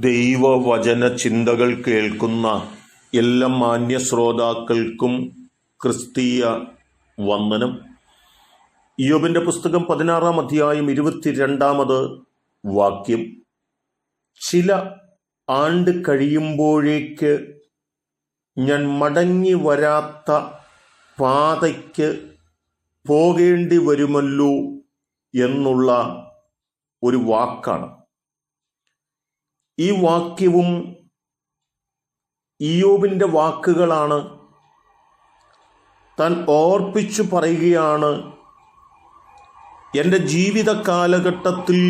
ദൈവവചന ചിന്തകൾ കേൾക്കുന്ന എല്ലാ മാന്യ ശ്രോതാക്കൾക്കും ക്രിസ്തീയ വന്ദനം. യോബിന്റെ പുസ്തകം പതിനാറാം അധ്യായം ഇരുപത്തിരണ്ടാമത് വാക്യം. ചില ആണ്ട് കഴിയുമ്പോഴേക്ക് ഞാൻ മടങ്ങി വരാത്ത പാതയ്ക്ക് പോകേണ്ടി വരുമല്ലോ എന്നുള്ള ഒരു വാക്കാണ്. ഈ വാക്യവും ഇയോബിന്റെ വാക്കുകളാണ് താൻ ഓർപ്പിച്ചു പറയുകയാണ്. എന്റെ ജീവിത കാലഘട്ടത്തിൽ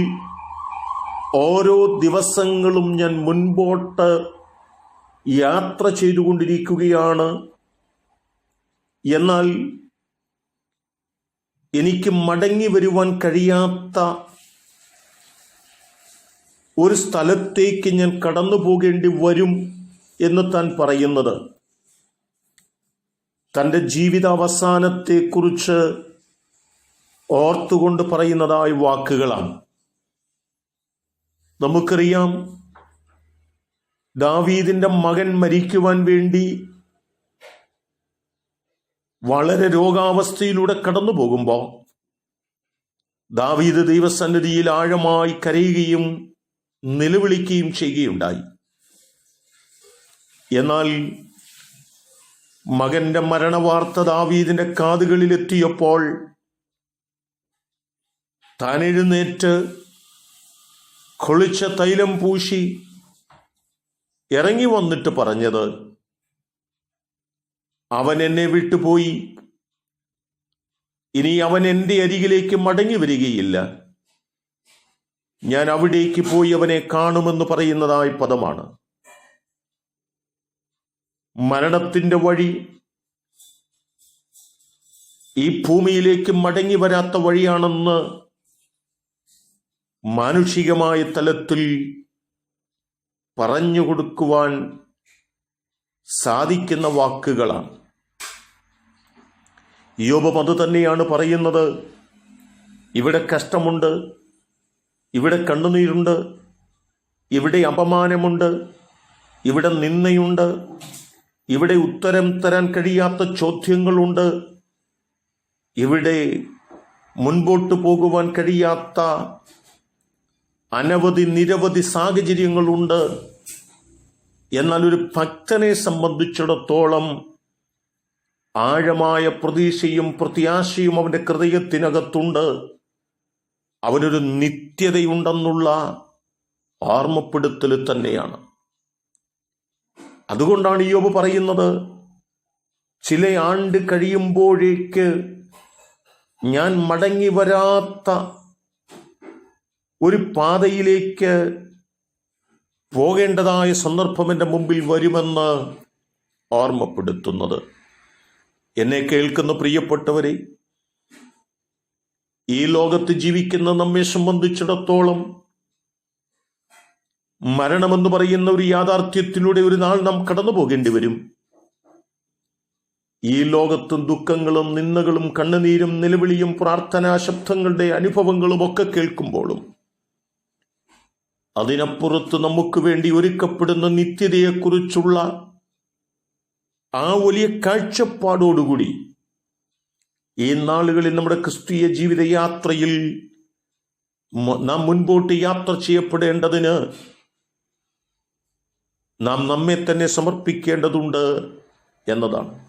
ഓരോ ദിവസങ്ങളും ഞാൻ മുൻപോട്ട് യാത്ര ചെയ്തുകൊണ്ടിരിക്കുകയാണ്. എന്നാൽ എനിക്ക് മടങ്ങി വരുവാൻ കഴിയാത്ത ഒരു സ്ഥലത്തേക്ക് ഞാൻ കടന്നു പോകേണ്ടി വരും എന്ന് താൻ പറയുന്നത്. തന്റെ ജീവിതാവസാനത്തെക്കുറിച്ച് ഓർത്തുകൊണ്ട് പറയുന്നതായ വാക്കുകളാണ്. നമുക്കറിയാം ദാവീദിന്റെ മകൻ മരിക്കുവാൻ വേണ്ടി വളരെ രോഗാവസ്ഥയിലൂടെ കടന്നു പോകുമ്പോൾ ദാവീദ് ദൈവസന്നിധിയിൽ ആഴമായി കരയുകയും നിലവിളിക്കുകയും ചെയ്യുകയുണ്ടായി. എന്നാൽ മകന്റെ മരണവാർത്ത ദാവീദിന്റെ കാതുകളിലെത്തിയപ്പോൾ താൻ എഴുന്നേറ്റ് കൊളിച്ച തൈലം പൂശി ഇറങ്ങി വന്നിട്ട് പറഞ്ഞത് അവൻ എന്നെ വിട്ടുപോയി. ഇനി അവൻ എന്റെ അരികിലേക്ക് മടങ്ങി വരികയില്ല. ഞാൻ അവിടേക്ക് പോയി അവനെ കാണുമെന്ന് പറയുന്നതായി പദമാണ്. മരണത്തിന്റെ വഴി ഈ ഭൂമിയിലേക്ക് മടങ്ങി വരാത്ത വഴിയാണെന്ന് മാനുഷികമായ തലത്തിൽ പറഞ്ഞു കൊടുക്കുവാൻ സാധിക്കുന്ന വാക്കുകളാണ്. യോബം അത് തന്നെയാണ് പറയുന്നത്. ഇവിടെ കഷ്ടമുണ്ട്. ഇവിടെ കണ്ണുനീരുണ്ട് ഇവിടെ അപമാനമുണ്ട് ഇവിടെ നിന്നയുണ്ട് ഇവിടെ ഉത്തരം തരാൻ കഴിയാത്ത ചോദ്യങ്ങളുണ്ട്. ഇവിടെ മുൻപോട്ട് പോകുവാൻ കഴിയാത്ത അനവധി നിരവധി സാഹചര്യങ്ങളുണ്ട്. എന്നാൽ ഒരു ഭക്തനെ സംബന്ധിച്ചിടത്തോളം ആഴമായ പ്രതീക്ഷയും പ്രത്യാശയും അവന്റെ ഹൃദയത്തിനകത്തുണ്ട്. അവനൊരു നിത്യതയുണ്ടെന്നുള്ള ഓർമ്മപ്പെടുത്തൽ തന്നെയാണ്. അതുകൊണ്ടാണ് യോബ് പറയുന്നത് ചില ആണ്ട് കഴിയുമ്പോഴേക്ക് ഞാൻ മടങ്ങി വരാത്ത ഒരു പാതയിലേക്ക് പോകേണ്ടതായ സന്ദർഭം എന്റെ മുമ്പിൽ വരുമെന്ന് ഓർമ്മപ്പെടുത്തുന്നത്. എന്നെ കേൾക്കുന്ന പ്രിയപ്പെട്ടവരെ ഈ ലോകത്ത് ജീവിക്കുന്ന നമ്മെ സംബന്ധിച്ചിടത്തോളം മരണമെന്ന് പറയുന്ന ഒരു യാഥാർത്ഥ്യത്തിലൂടെ ഒരു നാൾ നാം കടന്നു പോകേണ്ടി വരും. ഈ ലോകത്തും ദുഃഖങ്ങളും നിന്ദകളും കണ്ണുനീരും നിലവിളിയും പ്രാർത്ഥനാ ശബ്ദങ്ങളുടെ അനുഭവങ്ങളും ഒക്കെ കേൾക്കുമ്പോഴും അതിനപ്പുറത്ത് നമുക്ക് വേണ്ടി ഒരുക്കപ്പെടുന്ന നിത്യതയെക്കുറിച്ചുള്ള ആ വലിയ കാഴ്ചപ്പാടോടുകൂടി ഈ നാളുകളിൽ നമ്മുടെ ക്രിസ്തീയ ജീവിതയാത്രയിൽ നാം മുൻപോട്ട് യാത്ര ചെയ്യപ്പെടേണ്ടതിന് നാം നമ്മെ തന്നെ സമർപ്പിക്കേണ്ടതുണ്ട് എന്നതാണ്.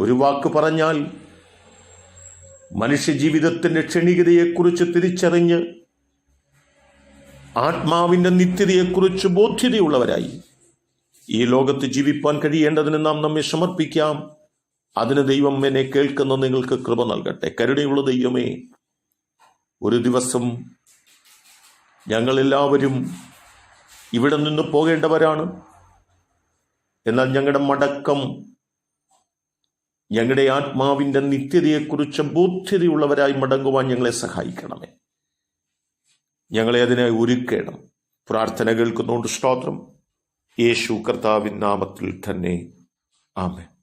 ഒരു വാക്ക് പറഞ്ഞാൽ മനുഷ്യജീവിതത്തിന്റെ ക്ഷണികതയെക്കുറിച്ച് തിരിച്ചറിഞ്ഞ് ആത്മാവിന്റെ നിത്യതയെക്കുറിച്ച് ബോധ്യതയുള്ളവരായി ഈ ലോകത്ത് ജീവിപ്പാൻ കഴിയേണ്ടതിന് നാം നമ്മെ സമർപ്പിക്കാം. അതിന് ദൈവം എന്നെ കേൾക്കുന്ന നിങ്ങൾക്ക് കൃപ നൽകട്ടെ. കരുണയുള്ള ദൈവമേ ഒരു ദിവസം ഞങ്ങളെല്ലാവരും ഇവിടെ നിന്ന് പോകേണ്ടവരാണ്. എന്നാൽ ഞങ്ങളുടെ മടക്കം ഞങ്ങളുടെ ആത്മാവിന്റെ നിത്യതയെക്കുറിച്ച് ബോധ്യതയുള്ളവരായി മടങ്ങുവാൻ ഞങ്ങളെ സഹായിക്കണമേ. ഞങ്ങളെ അതിനെ ഒരുക്കണം. പ്രാർത്ഥന കേൾക്കുന്നുണ്ട് സ്തോത്രം. യേശു കർത്താവിൻ നാമത്തിൽ തന്നെ. ആമേൻ.